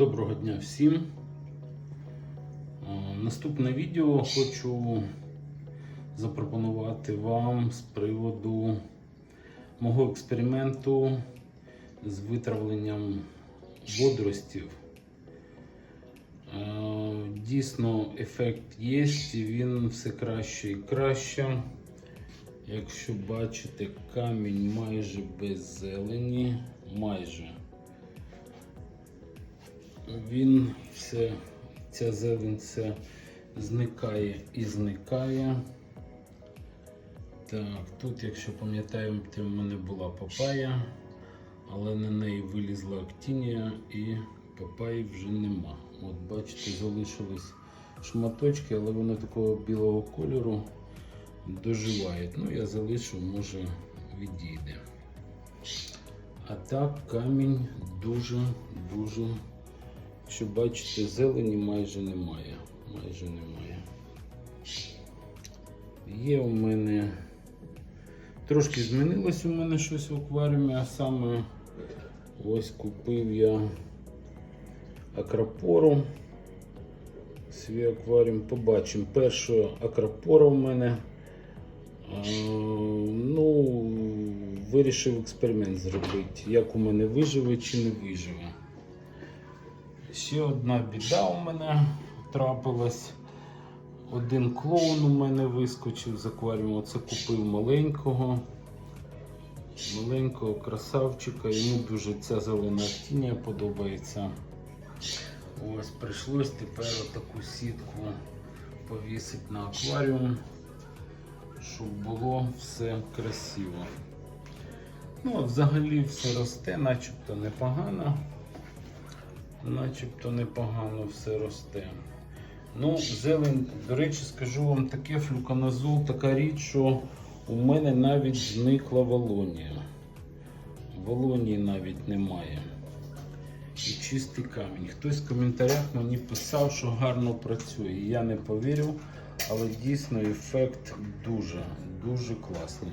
Доброго дня всім. Е, Наступне відео хочу запропонувати вам з приводу мого експерименту з витравленням водоростів. Е, Дійсно, ефект є, і він все краще і краще. Якщо бачите, камінь майже без зелені, майже він все, ця зелень все зникає і зникає. Так, тут, якщо пам'ятаєте, в мене була папая, але на неї вилізла актинія і папаї вже нема. От бачите, залишились шматочки, але вони такого білого кольору доживають. Ну, я залишу, може відійде. А так камінь дуже-дуже Якщо бачите, зелені майже немає. Майже немає. Є у мене. Трошки змінилось у мене щось в акваріумі, а саме ось купив я акрапору. Свій акваріум побачимо. Перша акрапора у мене. А, ну, вирішив експеримент зробити, як у мене виживе чи не виживе. Ще одна біда у мене трапилась. Один клоун у мене вискочив з акваріуму. Оце купив маленького. Маленького красавчика. Йому дуже ця зелена тіння подобається. Ось прийшлось тепер таку сітку повісити на акваріум, щоб було все красиво. Ну, взагалі все росте, начебто непогано начебто непогано все росте. Ну, зелень, до речі, скажу вам таке флюканазол, така річ, що у мене навіть зникла волонія. Волонії навіть немає. І чистий камінь. Хтось в коментарях мені писав, що гарно працює. Я не повірив, але дійсно ефект дуже, дуже класний.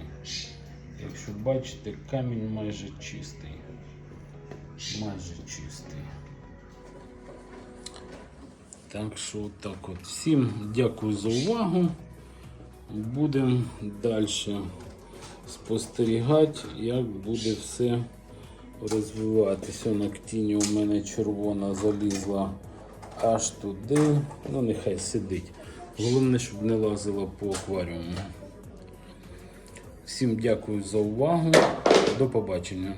Якщо бачите, камінь майже чистий. Майже чистий. Так що так от. Всім дякую за увагу. Будемо далі спостерігати, як буде все розвиватися. На ктіні у мене червона залізла аж туди. Ну, нехай сидить. Головне, щоб не лазила по акваріуму. Всім дякую за увагу. До побачення.